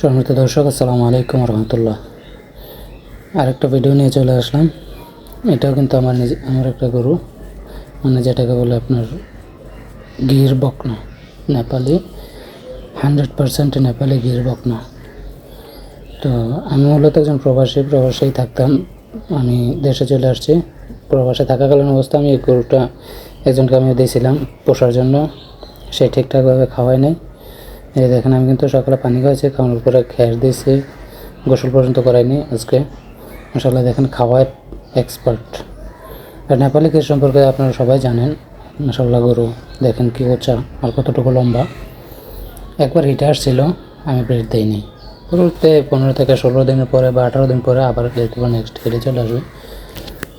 সম্মানিত দর্শক, আসসালামু আলাইকুম রহমতুল্লাহ। আরেকটা ভিডিও নিয়ে চলে আসলাম। এটাও কিন্তু আমার নিজে আমার একটা গরু। মানে যেটাকে বলে আপনার গির বকনা, নেপালি হান্ড্রেড পারসেন্ট নেপালি গির বকনা। তো আমি মূলত একজন প্রবাসী, প্রবাসেই থাকতাম। আমি দেশে চলে আসছি। প্রবাসে থাকাকালীন অবস্থা, আমি এই গরুটা একজনকে আমি দিয়েছিলাম পোষার জন্য। সে ঠিকঠাকভাবে খাওয়াই নাই। এই দেখেন, আমি কিন্তু সকালে পানি খাওয়াইছি খাওয়ানোর পরে খেয়ার দিয়েছি, গোসল পর্যন্ত করাইনি আজকে। মশাল্লাহ দেখেন, খাওয়ার এক্সপার্ট আর নেপালি কৃষি সম্পর্কে আপনারা সবাই জানেন মশাল্লাহ গরু। দেখেন কী উঁচা আর কতটুকু লম্বা। একবার হিটে আসছিল, আমি ব্রেড দিইনি। গরুতে পনেরো থেকে ষোলো দিনের পরে বা আঠারো দিন পরে আবার পারে নেক্সট হেঁটে চলে আসবে।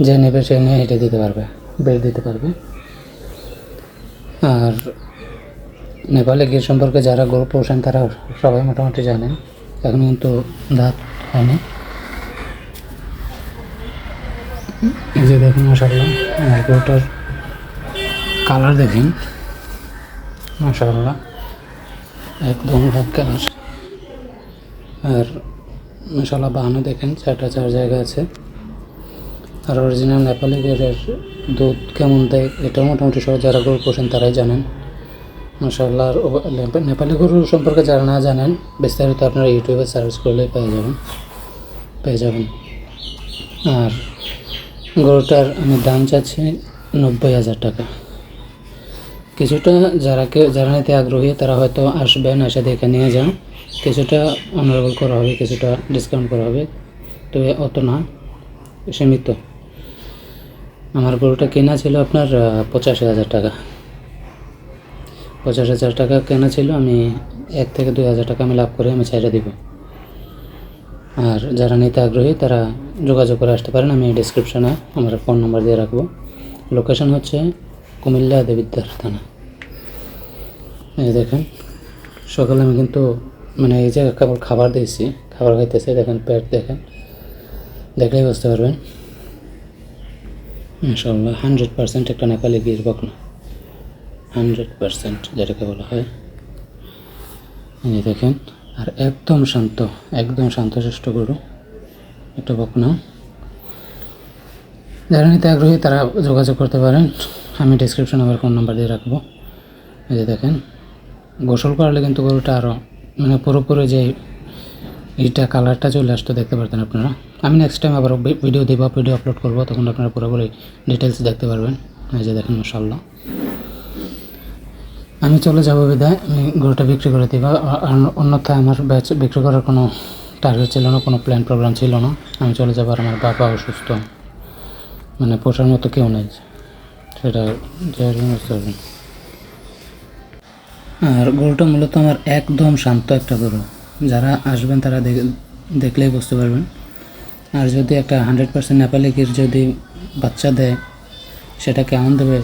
যে নেবে সে নিয়ে হেঁটে দিতে পারবে ব্রেড দিতে পারবে। আর নেপালে গিয়ে সম্পর্কে যারা গরু পোষেন তারা সবাই মোটামুটি জানেন। এখন কিন্তু দাঁত হয়নি। যে দেখুন মাসাল্লাহ গরুটার কালার দেখেন। মাসাল্লাহ একদম ভাব কালার আর মশালা বাহানো দেখেন, চারটা চার জায়গা আছে। আর অরিজিনাল নেপালি গেরের দুধ কেমন দেয় এটা মোটামুটি সব যারা গরু পোষেন তারাই জানেন। মাসাল্লাহ নেপালি গরু সম্পর্কে যারা না জানেন, বিস্তারিত আপনারা ইউটিউবে সার্চ করলে পেয়ে যাবেন পেয়ে যাবেন। আর গরুটার আমি দাম চাচ্ছি নব্বই হাজার টাকা। কিছুটা যারা কেউ, যারা নিতে আগ্রহী, তারা হয়তো আসবেন, এসে দেখে নিয়ে যান। কিছুটা অনারেবল করা হবে, কিছুটা ডিসকাউন্ট করা হবে। তবে অত না, সীমিত। আমার গরুটা কেনা ছিল আপনার পঁচাশি হাজার টাকা। পঞ্চাশ হাজার টাকা কেনা ছিল, আমি এক থেকে দুই হাজার টাকা আমি লাভ করে আমি ছেড়ে দিব। আর যারা নিতে আগ্রহী, তারা যোগাযোগ করে আসতে পারেন, আমি ডিসক্রিপশনে আমার ফোন নাম্বার দিয়ে রাখব। লোকেশন হচ্ছে কুমিল্লা দেবিদ্যার থানা। এই দেখেন, সকালে আমি কিন্তু মানে এই যে কেবল খাবার দিয়েছি, খাবার খাইতেছে, দেখেন পেট দেখেন, দেখলেই বুঝতে পারবেন। ইনশাল্লাহ হান্ড্রেড পার্সেন্ট একটা নেপালি গির বকনা হান্ড্রেড পার্সেন্ট যেটাকে বলা হয়। এই দেখেন, আর একদম শান্ত, একদম শান্তশিষ্ট গরু, একটা বকনা। যারা নিতে আগ্রহী, তারা যোগাযোগ করতে পারেন। আমি ডিসক্রিপশনে আমার ফোন নাম্বার দিয়ে রাখব। এই যে দেখেন, গোসল করালে কিন্তু গরুটা আরও মানে পুরোপুরি যে এইটা কালারটা চলে আসতো, দেখতে পারতেন আপনারা। আমি নেক্সট টাইম আবার ভিডিও দেবো ভিডিও আপলোড করব, তখন আপনারা পুরোপুরি ডিটেলস দেখতে পারবেন। এই যে দেখেন মশাল্লাহ আমি চলে যাব বিদায়। আমি গরুটা বিক্রি করে দিব। অন্যথায় আমার ব্যাচ বিক্রি করার কোনো টার্গেট ছিল না, কোনো প্ল্যান প্রোগ্রাম ছিল না। আমি চলে যাব আর আমার বাবা অসুস্থ। মানে পোষার মতো কেউ নেই। সেটা আর গরুটা মূলত আমার একদম শান্ত একটা গরু। যারা আসবেন তারা দেখ- দেখলেই বুঝতে পারবেন। আর যদি একটা হান্ড্রেড পার্সেন্ট নেপালি গির যদি বাচ্চা দেয় সেটা কেমন দেবে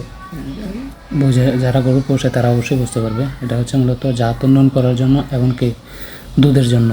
বুঝে, যারা গরু পোষে তারা অবশ্যই বুঝতে পারবে। এটা হচ্ছে মূলত জাত উন্নয়ন করার জন্য এমনকি দুধের জন্য।